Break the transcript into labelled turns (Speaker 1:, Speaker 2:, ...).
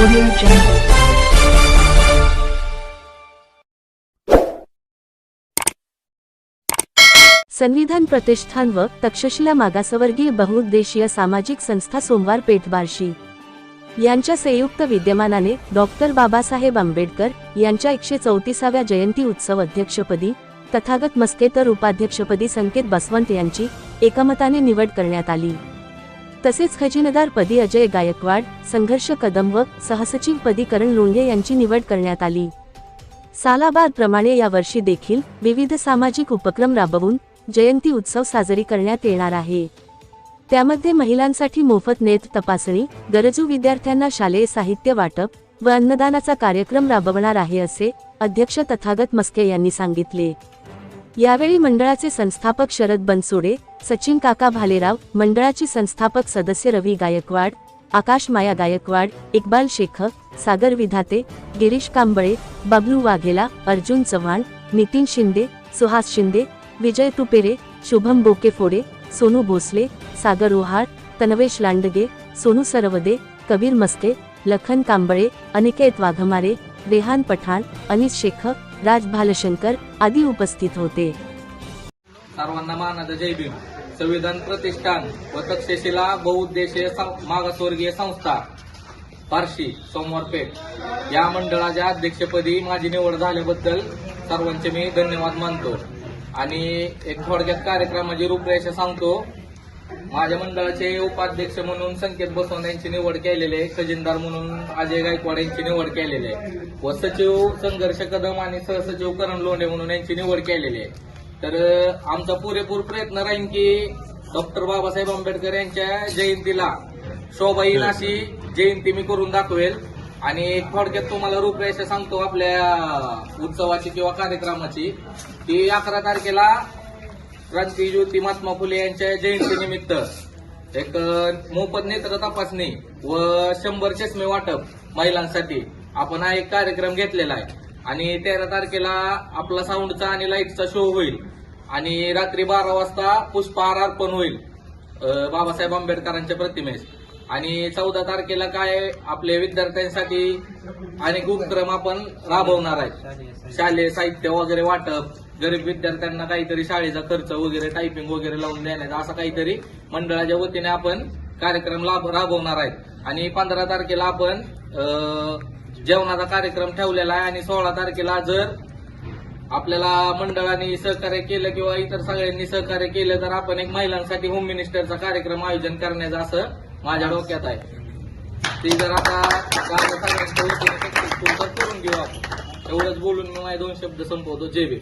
Speaker 1: Audio Jungle.
Speaker 2: संविधान प्रतिष्ठान व तक्षशिला मागासवर्गीय बहुउद्देशीय सामाजिक संस्था सोमवार पेठ बार्शी यांच्या संयुक्त विद्यमानाने डॉक्टर बाबासाहेब आंबेडकर यांच्या एकशे चौतीसाव्या जयंती उत्सव अध्यक्षपदी तथागत मस्के तर उपाध्यक्षपदी संकेत बसवंत यांची एकमताने निवड करण्यात आली. तसेच खजिनदार पदी अजय गायकवाड संघर्ष कदम व सहसचिव पदी करण लोंढे यांची निवड करण्यात आली. सालाबाद प्रमाणे यावर्षी देखील विविध सामाजिक उपक्रम राबवून जयंती उत्सव साजरी करण्यात येणार आहे. त्यामध्ये महिलांसाठी मोफत नेत तपासणी गरजू विद्यार्थ्यांना शालेय साहित्य वाटप व अन्नदानाचा कार्यक्रम राबवणार आहे असे अध्यक्ष तथागत मस्के यांनी सांगितले. यावेळी मंडळाचे संस्थापक शरद बनसोडे सचिन काका भालेराव मंडळाची संस्थापक सदस्य रवी गायकवाड आकाश माया गायकवाड इक्बाल शेख सागर विधाते गिरीश कांबळे बबलू वाघेला अर्जुन चव्हाण नितीन शिंदे सुहास शिंदे विजय तुपेरे शुभम बोकेफोडे सोनू भोसले सागर ओहाळ तनवेश लांडगे सोनू सरवदे कबीर मस्के लखन कांबळे अनिकेत वाघमारे रेहान पठाण अनिस शेख राज भालशंकर आदी उपस्थित होते.
Speaker 3: सर्वांना मानाचा जय भीम. संविधान प्रतिष्ठान व तक्षशिला बहुउद्देशीय सं- मागासवर्गीय संस्था पारशी सोमवार पेठ. या मंडळाच्या अध्यक्षपदी माझी निवड झाल्याबद्दल सर्वांचे मी धन्यवाद मानतो. आणि एक थोडक्यात कार्यक्रमाची रूपरेषा सांगतो. माझ्या मंडळाचे उपाध्यक्ष म्हणून संकेत बसवंत यांची निवड केलेली आहे. खजिनदार म्हणून अजय गायकवाड यांची निवड केलेली आहे. व सचिव संघर्ष कदम आणि सहसचिव करण लोंढे म्हणून यांची निवड केलेली आहे. तर आमचा पुरेपूर प्रयत्न राहील की डॉक्टर बाबासाहेब आंबेडकर यांच्या जयंतीला शोभा येईल अशी जयंती मी करून दाखवेल. आणि एक थोडक्यात तुम्हाला रूपरेषा सांगतो आपल्या उत्सवाची किंवा कार्यक्रमाची. की अकरा तारखेला क्रांतीज्योती महात्मा फुले यांच्या जयंतीनिमित्त एक मोफत नेत्र तपासणी व शंभर चष्मे वाटप महिलांसाठी आपण हा एक कार्यक्रम घेतलेला आहे. आणि तेरा तारखेला आपला साऊंडचा आणि लाईटचा शो होईल. आणि रात्री बारा वाजता पुष्पहार अर्पण होईल. बाबासाहेब आंबेडकरांच्या प्रतिमेस. आणि चौदा तारखेला काय आपल्या विद्यार्थ्यांसाठी अनेक उपक्रम आपण राबवणार आहेत. शालेय साहित्य वगैरे वाटप गरीब विद्यार्थ्यांना काहीतरी शाळेचा खर्च वगैरे टायपिंग वगैरे लावून देण्याचा असं काहीतरी मंडळाच्या वतीने आपण कार्यक्रम लाभ राबवणार आहेत. आणि पंधरा तारखेला आपण जेवणाचा कार्यक्रम ठेवलेला आहे आणि सोळा तारखेला जर आपल्याला मंडळाने सहकार्य केलं किंवा इतर सगळ्यांनी सहकार्य केलं तर आपण एक महिलांसाठी होम मिनिस्टरचा कार्यक्रम आयोजन करण्याचं असं माझ्या डोक्यात आहे. ती जर आता गावात करून घेऊ आपण. एवढंच बोलून मी माझे दोन शब्द संपवतो. जे बी